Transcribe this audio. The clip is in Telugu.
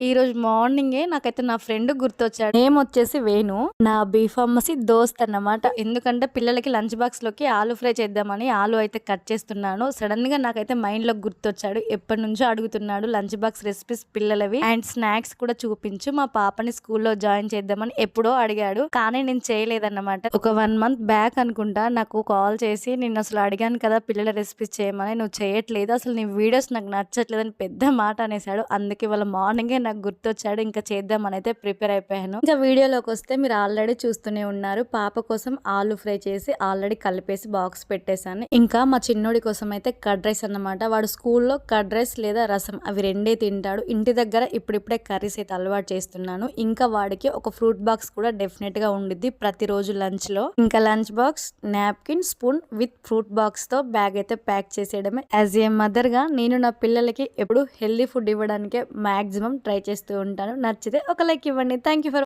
ఈ రోజు మార్నింగే నాకైతే నా ఫ్రెండ్ గుర్తొచ్చాడు. నేమ్ వచ్చేసి వేణు. నా బీ ఫార్మసీ దోస్త్ అన్నమాట. ఎందుకంటే పిల్లలకి లంచ్ బాక్స్లోకి ఆలు ఫ్రై చేద్దామని ఆలు అయితే కట్ చేస్తున్నాను. సడన్గా నాకైతే మైండ్లో గుర్తొచ్చాడు. ఎప్పటి నుంచో అడుగుతున్నాడు లంచ్ బాక్స్ రెసిపీస్ పిల్లలవి అండ్ స్నాక్స్ కూడా చూపించు. మా పాపని స్కూల్లో జాయిన్ చేద్దామని ఎప్పుడో అడిగాడు. కానీ నేను చేయలేదన్నమాట. ఒక వన్ మంత్ బ్యాక్ అనుకుంటా నాకు కాల్ చేసి నేను అసలు అడిగాను కదా పిల్లల రెసిపీస్ చేయమని. నువ్వు చేయట్లేదు. అసలు నీ వీడియోస్ నాకు నచ్చట్లేదని పెద్ద మాట అనేసాడు అందుకే వాళ్ళ మార్నింగే నాకు గుర్తొచ్చాడు. ఇంకా చేద్దామని అయితే ప్రిపేర్ అయిపోయాను. ఇంకా వీడియోలోకి వస్తే మీరు ఆల్రెడీ చూస్తూనే ఉన్నారు. పాప కోసం ఆలు ఫ్రై చేసి ఆల్రెడీ కలిపేసి బాక్స్ పెట్టేశాను. ఇంకా మా చిన్నోడి కోసం అయితే కర్డ్ రైస్ అన్నమాట. వాడు స్కూల్లో కర్డ్ రైస్ లేదా రసం అవి రెండే తింటాడు. ఇంటి దగ్గర ఇప్పుడిప్పుడే కర్రీస్ అయితే అలవాటు చేస్తున్నాను. ఇంకా వాడికి ఒక ఫ్రూట్ బాక్స్ కూడా డెఫినెట్గా ఉండిద్ది ప్రతిరోజు లంచ్లో ఇంకా lunch box napkin spoon with fruit బాక్స్తో bag అయితే ప్యాక్ చేసేయడమే. యాజ్ ఏ మదర్గా నేను నా పిల్లలకి ఎప్పుడు హెల్దీ ఫుడ్ ఇవ్వడానికే మాక్సిమం ట్రై చేస్తూ ఉంటాను. నచ్చితే ఒక లైక్ ఇవ్వండి. Thank you for